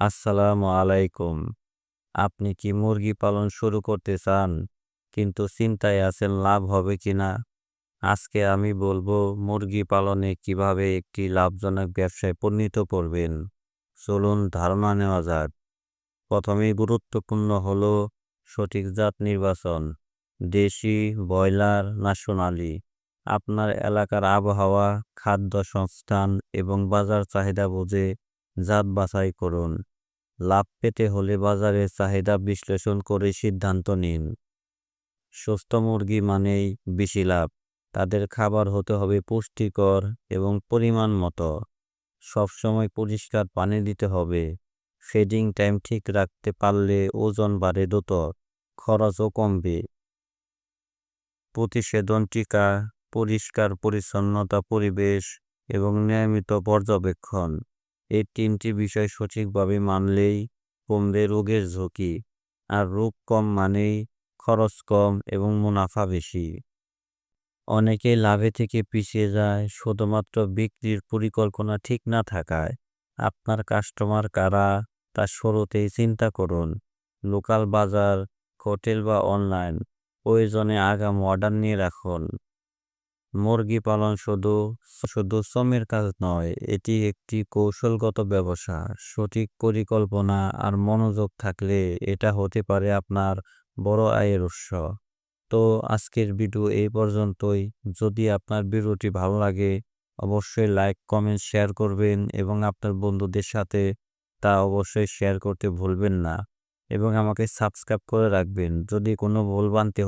আসসালামু আলাইকুম। আপনি কি মুরগি পালন শুরু করতে চান, কিন্তু চিন্তায় আছেন লাভ হবে কি না? আজকে আমি বলব, মুরগি পালনে কীভাবে একটি লাভজনক ব্যবসায় পরিণত করবেন? চলুন ধারণা নেওয়া যাক। প্রথমেই গুরুত্বপূর্ণ হলো সঠিক জাত নির্বাচন। দেশি, ব্রয়লার না সোনালি? আপনার এলাকার আবহাওয়া, খাদ্য সংস্থান এবং বাজার চাহিদা বুঝে জাত বাছাই করুন। লাভ পেতে হলে বাজারে চাহিদা বিশ্লেষণ করে সিদ্ধান্ত নিন। সুস্থ মুরগি মানেই বেশি লাভ। তাদের খাবার হতে হবে পুষ্টিকর এবং পরিমাণ মতো। সবসময় পরিষ্কার পানি দিতে হবে। ফেডিং টাইম ঠিক রাখতে পারলে ওজন বাড়ে দ্রুত, খরচও কমবে। প্রতিষেধন টিকা, পরিষ্কার পরিচ্ছন্নতা পরিবেশ এবং নিয়মিত পর্যবেক্ষণ। এই তিনটি বিষয় সঠিকভাবে মানলেই কমবে রোগের ঝুঁকি। আর রোগ কম মানেই খরচ কম এবং মুনাফা বেশি। অনেকে লাভে থেকে পিছিয়ে যায়, শুধুমাত্র বিক্রির পরিকল্পনা ঠিক না থাকায়। আপনার কাস্টমার কারা, তা শুরুতেই চিন্তা করুন। লোকাল বাজার, হোটেল বা অনলাইন, প্রয়োজনে আগাম অর্ডার নিয়ে রাখুন। মুরগি পালন শুধু শুধু শ্রমের কাজ নয়, এটি একটি কৌশলগত ব্যবসা, সঠিক পরিকল্পনা আর মনোযোগ থাকলে এটা হতে পারে আপনার বড় আয়ের উৎস। তো আজকের ভিডিও এই পর্যন্তই। যদি আপনার ভিডিওটি ভালো লাগে, অবশ্যই লাইক, কমেন্ট, শেয়ার করবেন এবং আপনার বন্ধুদের সাথে তা অবশ্যই শেয়ার করতে ভুলবেন না। এবং আমাকে সাবস্ক্রাইব করে রাখবেন। যদি কোনো ভুলভ্রান্তি